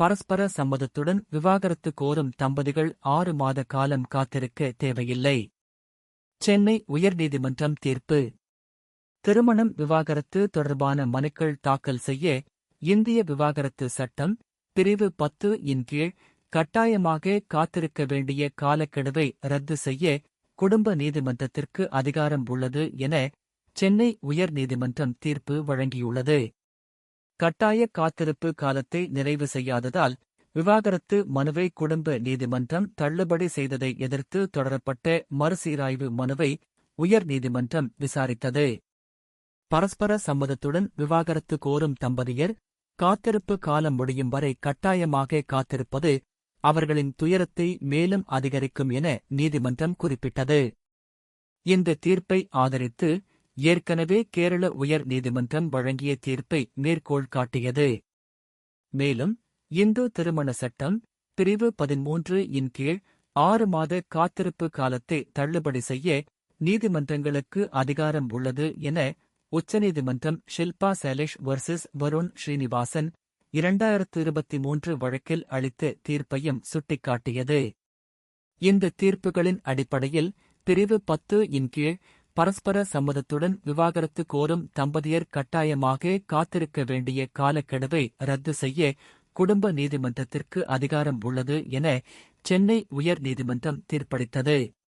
பரஸ்பர சம்மதத்துடன் விவாகரத்து கோரும் தம்பதிகள் ஆறு மாத காலம் காத்திருக்க தேவையில்லை. சென்னை உயர்நீதிமன்றம் தீர்ப்பு. திருமணம் விவாகரத்து தொடர்பான மனுக்கள் தாக்கல் செய்ய இந்திய விவாகரத்து சட்டம் பிரிவு பத்து இன் கீழ் கட்டாயமாக காத்திருக்க வேண்டிய காலக்கெடுவை ரத்து செய்ய குடும்ப நீதிமன்றத்திற்கு அதிகாரம் உள்ளது என சென்னை உயர் நீதிமன்றம் தீர்ப்பு வழங்கியுள்ளது. கட்டாய காத்திருப்பு காலத்தை நிறைவு செய்யாததால் விவாகரத்து மனுவை குடும்ப நீதிமன்றம் தள்ளுபடி செய்ததை எதிர்த்து தொடரப்பட்ட மறுசீராய்வு மனுவை உயர் நீதிமன்றம் விசாரித்தது. பரஸ்பர சம்மதத்துடன் விவாகரத்து கோரும் தம்பதியர் காத்திருப்பு காலம் முடியும் வரை கட்டாயமாக காத்திருப்பது அவர்களின் துயரத்தை மேலும் அதிகரிக்கும் என நீதிமன்றம் குறிப்பிட்டது. இந்த தீர்ப்பை ஆதரித்து ஏற்கனவே கேரள உயர் நீதிமன்றம் வழங்கிய தீர்ப்பை மேற்கோள் காட்டியது. மேலும் இந்து திருமண சட்டம் பிரிவு பதிமூன்று இன் கீழ் ஆறு மாத காத்திருப்பு காலத்தை தள்ளுபடி செய்ய நீதிமன்றங்களுக்கு அதிகாரம் உள்ளது என உச்சநீதிமன்றம் ஷில்பா சைலேஷ் வர்சஸ் வருண் ஸ்ரீனிவாசன் இரண்டாயிரத்து இருபத்தி மூன்று வழக்கில் அளித்த தீர்ப்பையும் சுட்டிக்காட்டியது. இந்த தீர்ப்புகளின் அடிப்படையில் பிரிவு பத்து இன் கீழ் பரஸ்பர சம்மதத்துடன் விவாகரத்து கோரும் தம்பதியர் கட்டாயமாக காத்திருக்க வேண்டிய காலக்கெடுவை ரத்து செய்ய குடும்ப நீதிமன்றத்திற்கு அதிகாரம் உள்ளது என சென்னை உயர் நீதிமன்றம் தீர்ப்பளித்தது.